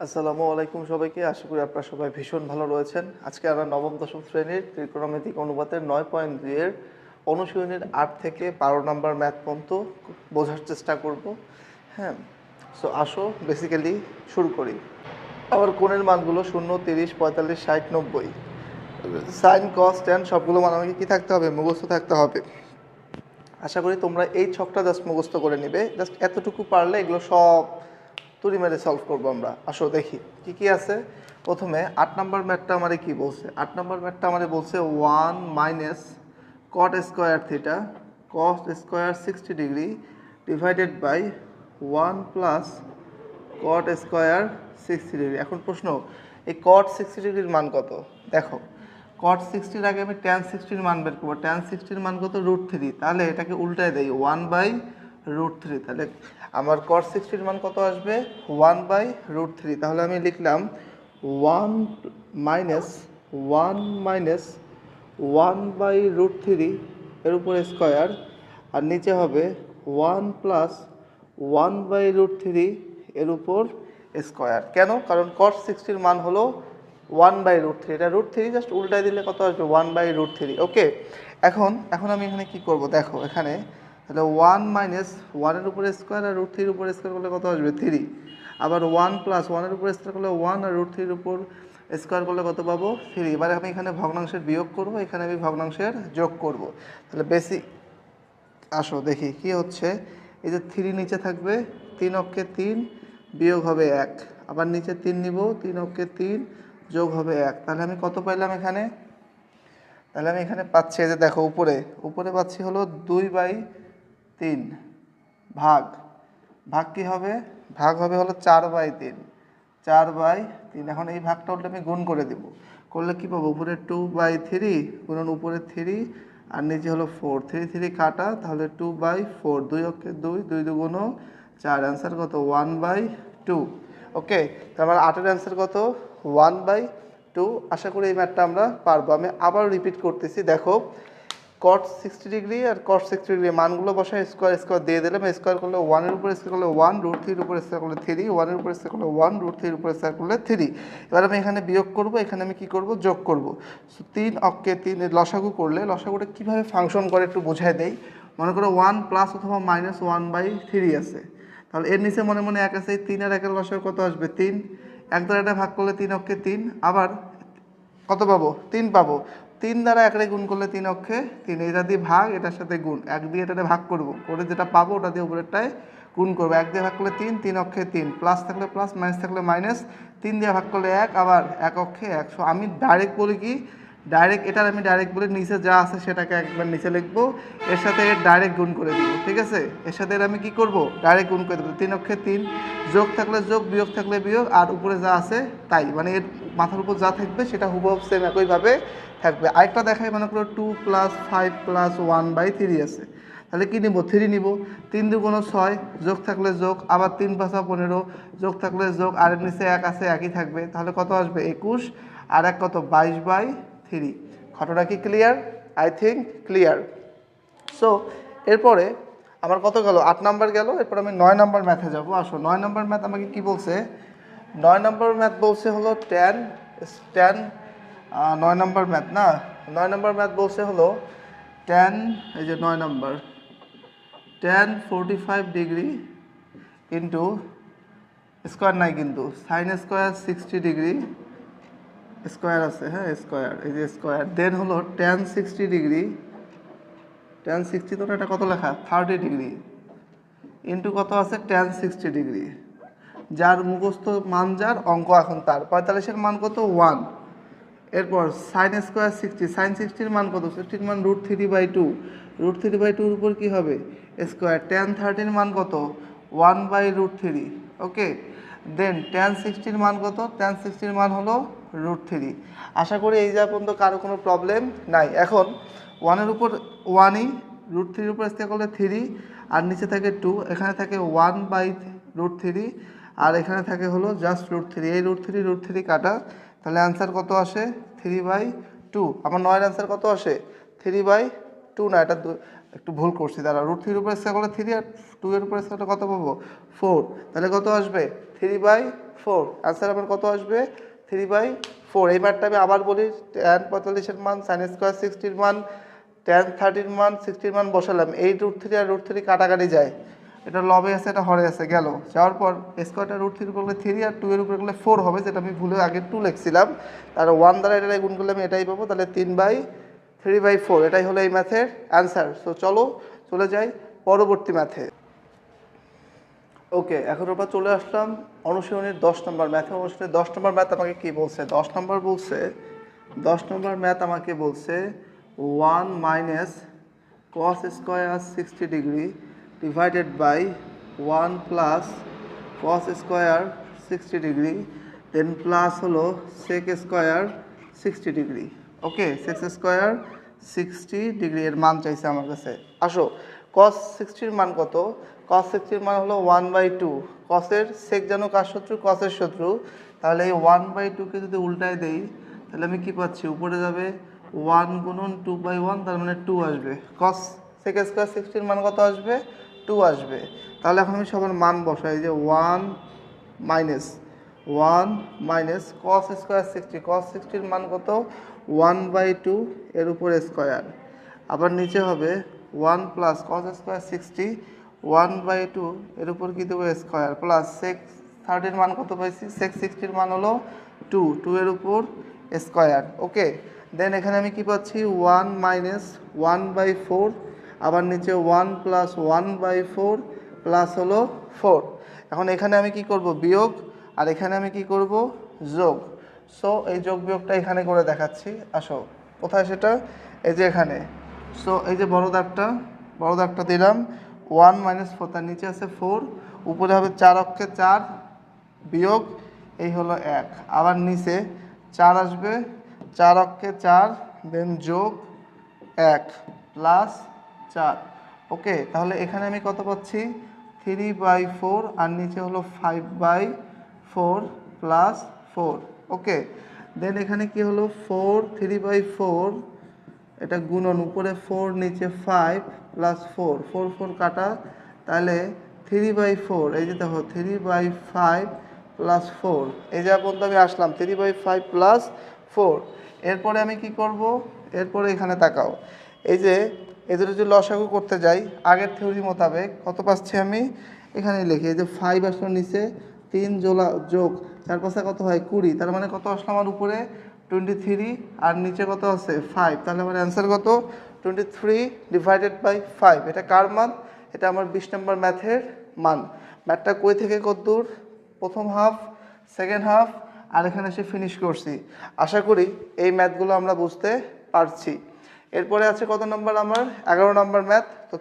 আসসালামু আলাইকুম সবাইকে। আশা করি আপনারা সবাই ভীষণ ভালো রয়েছেন। আজকে আমরা নবম, দশম শ্রেণির ত্রিকোণমিতিক অনুপাতের নয় পয়েন্ট দুইয়ের অনুশীলনের আট থেকে বারো নম্বর ম্যাথ পর্যন্ত বোঝার চেষ্টা করব। হ্যাঁ সো আসো বেসিক্যালি শুরু করি। আবার কোণের মানগুলো শূন্য, তিরিশ, পঁয়তাল্লিশ, ষাট, নব্বই। সাইন কস ট্যান সবগুলো মান আমাকে কী থাকতে হবে? মুখস্থ থাকতে হবে। আশা করি তোমরা এই ছকটা জাস্ট মুখস্থ করে নিবে। জাস্ট এতটুকু পারলে এগুলো সব তুড়ি মেরে সলভ করব আমরা। আসো দেখি, কি কি আছে? প্রথমে আট নম্বর ম্যাথটা আমারে কি বলছে? আট নম্বর ম্যাথটা আমারে বলছে one minus cot square theta cos square sixty degree divided by one plus cot square sixty degree এখন প্রশ্ন, এই কট সিক্সটি ডিগ্রির মান কত? দেখো কট সিক্সটির আগে আমি ট্যান সিক্সটির মান বের করব। ট্যান সিক্সটির মান কত? রুট থ্রি তাহলে এটাকে উল্টায় দেই ওয়ান বাই রুট থ্রি তাহলে আমার কট সিক্সটির মান কত আসবে? ওয়ান বাই রুট থ্রি তাহলে আমি লিখলাম one minus one minus one by root three এর উপরে স্কোয়ার আর নিচে হবে one plus one by root three এর উপর স্কোয়ার কেন? কারণ কট সিক্সটির মান হলো ওয়ান বাই রুট থ্রি এটা রুট থ্রি জাস্ট উল্টায় দিলে কত আসবে? One by root three okay এখন এখন আমি এখানে কি করব? দেখো, এখানে তাহলে ওয়ান মাইনাস ওয়ানের উপরে স্কোয়ার আর রুট থ্রির উপরে স্কোয়ার করলে কত আসবে? থ্রি আবার ওয়ান প্লাস ওয়ানের উপরে স্কোয়ার করলে ওয়ান আর রুট থ্রির উপর স্কোয়ার করলে কত পাবো? থ্রি এবার আমি এখানে ভগ্নাংশের বিয়োগ করব, এখানে আমি ভগ্নাংশের যোগ করব। তাহলে বেশি আসো দেখি কি হচ্ছে। এই যে থ্রি নিচে থাকবে, তিন অক্ষে তিন বিয়োগ হবে এক। আবার নিচে তিন নিব, তিন অক্ষে তিন যোগ হবে এক। তাহলে আমি কত পাইলাম এখানে? তাহলে আমি এখানে পাচ্ছি, এই যে দেখো উপরে। উপরে পাচ্ছি হলো দুই বাই তিন ভাগ। ভাগ কি হবে? ভাগ হবে হলো চার বাই তিন। চার বাই তিন। এখন এই ভাগটা উল্টে আমি গুণ করে দিব। করলে কি পাবো? উপরে টু বাই থ্রি গুণন উপরে থ্রি আর নিচে হলো ফোর থ্রি থ্রি কাটা, তাহলে টু বাই ফোর দুই অক্ষে দুই দুই দুগুণ চার। অ্যান্সার কত? ওয়ান বাই টু ওকে তারপর আটের অ্যান্সার কত? ওয়ান বাই টু আশা করি এই ম্যাথটা আমরা পারব। আমি আবার রিপিট করতেছি। দেখো কট সিক্সটি ডিগ্রি আর কট সিক্সটি ডিগ্রি মানগুলো বসায় স্কোয়ার স্কোয়ার দিয়ে দিলাম। স্কোয়ার করলে ওয়ানের উপর স্কোয়ার করলে ওয়ান রুট থ্রির উপর স্কোয়ার করলে থ্রি ওয়ানের উপর স্কোয়ার করলে ওয়ান রুট থ্রির উপরে স্কোয়ার করলে থ্রি এবার আমি এখানে বিয়োগ করব, এখানে আমি কি করব? যোগ করব। সো তিন অক্ষে তিন লসাগু করলে, লসাগুটা কীভাবে ফাংশন করে একটু বোঝায় দেয় মনে করো ওয়ান প্লাস অথবা মাইনাস ওয়ান বাই থ্রি আছে। তাহলে এর নিচে মনে মনে এক আছে তিন আর একের লসাগু কত আসবে? তিন। এক দ্বারা ভাগ করলে তিন অক্ষে তিন। আবার কত পাবো? তিন পাবো। তিন দ্বারা একরে গুণ করলে তিন অক্ষে তিন, এটা দিয়ে ভাগ, এটার সাথে গুণ। এক দিয়ে এটাতে ভাগ করব। করে যেটা পাবো, ওটা দিয়ে উপরেরটায় গুণ করব। এক দিয়ে ভাগ করলে তিন তিন অক্ষে তিন। প্লাস থাকলে প্লাস, মাইনাস থাকলে মাইনাস। তিন দিয়ে ভাগ করলে এক, আবার এক অক্ষে একশো আমি ডাইরেক্ট বলি কি ডাইরেক্ট এটার আমি ডাইরেক্ট বলে নিচে যা আছে সেটাকে একবার নিচে লিখব। এর সাথে এর ডাইরেক্ট গুণ করে দিব, ঠিক আছে? এর সাথে এর আমি কি করব? ডাইরেক্ট গুণ করে দেবো। তিন অক্ষে তিন, যোগ থাকলে যোগ, বিয়োগ থাকলে বিয়োগ, আর উপরে যা আছে তাই। মানে এর মাথার উপর যা থাকবে সেটা হুবহু সেম একইভাবে থাকবে। আরেকটা দেখাই মনে করো two plus five plus one by three আছে। তাহলে কী নিব? থ্রি নিব। তিন দুগুণ ছয়, যোগ থাকলে যোগ, আবার তিন পাঁচা পনেরো, যোগ থাকলে যোগ, আর নিচে এক আছে, একই থাকবে। তাহলে কত আসবে? একুশ, আর এক কত? বাইশ বাই থ্রি ঘটনা কি clear I think clear so এরপরে আমার কত গেল? আট নাম্বার গেল। এরপর আমি নয় নাম্বার ম্যাথে যাব। আসো, নয় নাম্বার ম্যাথ আমাকে কি বলছে? নয় নাম্বার ম্যাথ বলছে হলো টেন টেন নয় নাম্বার ম্যাথ না? নয় নাম্বার ম্যাথ বলছে হলো টেন এই যে নয় number tan forty five degree into square নাই কিন্তু sine square sixty degree square আছে হ্যাঁ স্কোয়ার এই যে স্কোয়ার দেন হলো tan sixty degree tan sixty তো এটা কত লেখা? থার্টি ডিগ্রি ইন্টু কত আছে? টেন সিক্সটি ডিগ্রি যার মুখস্থ মান যার, অঙ্ক এখন তার। পঁয়তাল্লিশের মান কত? ওয়ান এরপর সাইন স্কোয়ার সিক্সটি সাইন সিক্সটির মান কত? সিক্সটির মান root three by two root three by টুর উপর কী হবে? স্কোয়ার টেন থার্টির মান কত? One by root three okay then tan সিক্সটির মান কত? টেন সিক্সটির মান হলো রুট থ্রি আশা করি এই যা পর্যন্ত কারও কোনো প্রবলেম নাই। এখন ওয়ানের উপর ওয়ানই রুট থ্রির উপর স্কোয়ার করলে থ্রি আর নিচে থাকে টু এখানে থাকে ওয়ান বাই রুট থ্রি আর এখানে থাকে হলো জাস্ট রুট থ্রি এই রুট থ্রি রুট থ্রি কাটা। তাহলে অ্যান্সার কত আসে? থ্রি বাই টু আমার নয়ের অ্যান্সার কত আসে? থ্রি বাই টু না, এটা একটু ভুল করছি, দাঁড়া। রুট থ্রির উপরে স্কোয়ার করলে থ্রি আর টু এর উপরে স্কোয়ারটা কত পাবো? ফোর তাহলে কত আসবে? থ্রি বাই ফোর অ্যান্সার আমার কত আসবে? থ্রি বাই ফোর এই ম্যাটটা আমি আবার বলি ট্যান পঁয়তাল্লিশের মান সাইন স্কোয়ার সিক্সটির মান ট্যান থার্টির মান সিক্সটির মান বসালাম। এই রুট থ্রি আর রুট থ্রি কাটাকাটি যায়। এটা লবে আছে, এটা হরে আছে, গেল। যাওয়ার পর স্কোয়ারটা রুট থ্রি গেলে থ্রি আর টু এর উপরে গেলে ফোর হবে, যেটা আমি ভুলে আগে টু লিখছিলাম। আর ওয়ান দ্বারা এটা গুণ করলে আমি এটাই পাবো, তাহলে তিন বাই থ্রি বাই ফোর এটাই হলো এই ম্যাথের অ্যান্সার সো চলো, চলে যাই পরবর্তী ম্যাথে ওকে এখন আমরা চলে আসলাম অনুশীলনের দশ নম্বর ম্যাথে অনুশীলনের দশ নম্বর ম্যাথ আমাকে কি বলছে? দশ নম্বর বলছে, দশ নম্বর ম্যাথ আমাকে বলছে one minus cos square sixty degree divided by one plus cos square sixty degree then plus হলো sec square sixty degree okay sec square sixty degree এর মান চাইছে আমার কাছে। আসো কস সিক্সটির মান কত? কস সিক্সটির মান হলো ওয়ান বাই টু কসের সেক যেন কার শত্রু? কসের শত্রু। তাহলে এই ওয়ান বাই টুকে যদি উল্টায় দেই, তাহলে আমি কি পাচ্ছি? উপরে যাবে ওয়ান গুণন টু বাই ওয়ান তার মানে টু আসবে। কস সেক স্কোয়ার সিক্সটির মান কত আসবে? টু আসবে। তাহলে এখন আমি সবার মান বসাই যে one minus one minus cos square sixty cos সিক্সটির মান কত? ওয়ান বাই টু এর উপরে স্কোয়ার আবার নিচে হবে one plus cos square sixty one by two এর উপর কী দেবো? স্কোয়ার প্লাস সেক্স থার্টির মান কত পাইছি? সেক্স সিক্সটির মান হলো টু টু এর উপর স্কোয়ার ওকে দেন এখানে আমি কি পাচ্ছি? One minus one by four আবার নিচে one plus one by four plus হলো ফোর এখন এখানে আমি কি করব? বিয়োগ, আর এখানে আমি কি করব? যোগ। সো এই যোগ বিয়োগটা এখানে করে দেখাচ্ছি। আসো, কোথায় সেটা? এই যে এখানে। সো এই যে বড় দাগটা বড় দাগটা দিলাম। ওয়ান মাইনাস ফোর তার নিচে আছে ফোর উপরে হবে চার অক্ষে চার বিয়োগ, এই হলো এক। আবার নিচে চার আসবে, চার অক্ষে চার দেন যোগ এক প্লাস চার। ওকে, তাহলে এখানে আমি কত পাচ্ছি? থ্রি বাই ফোর, আর নিচে হলো five by four plus four. Okay, then এখানে কি হলো? ফোর, থ্রি বাই ফোর, এটা গুণন, উপরে ফোর, নিচে five plus four. Four four কাটা, তাহলে থ্রি বাই ফোর, এই যে দেখো, three by five plus four. এই যা পর্যন্ত আমি আসলাম, three by five plus four. এরপরে আমি কি করব? এরপরে এখানে তাকাও। এই যে এদের যদি লসাগু করতে যাই, আগের থিওরি মোতাবেক, কত পাচ্ছি আমি? এখানে লিখি, এই যে ফাইভ আসলো নিচে, তিন জোলা, যোগ, চার পাশে কত হয়? কুড়ি, তার মানে কত আসলো আমার উপরে? টোয়েন্টি থ্রি আর নিচে কত আছে? ফাইভ তাহলে আমার অ্যান্সার কত? Twenty three divided by five এটা কার মান? এটা আমার বিশ নম্বর ম্যাথের মান। ম্যাথটা কই থেকে কত দূর প্রথম হাফ সেকেন্ড হাফ আর এখানে এসে ফিনিশ করছি। আশা করি এই ম্যাথগুলো আমরা বুঝতে পারছি। এরপরে আছে কত নম্বর আমার? এগারো নম্বর ম্যাথ তো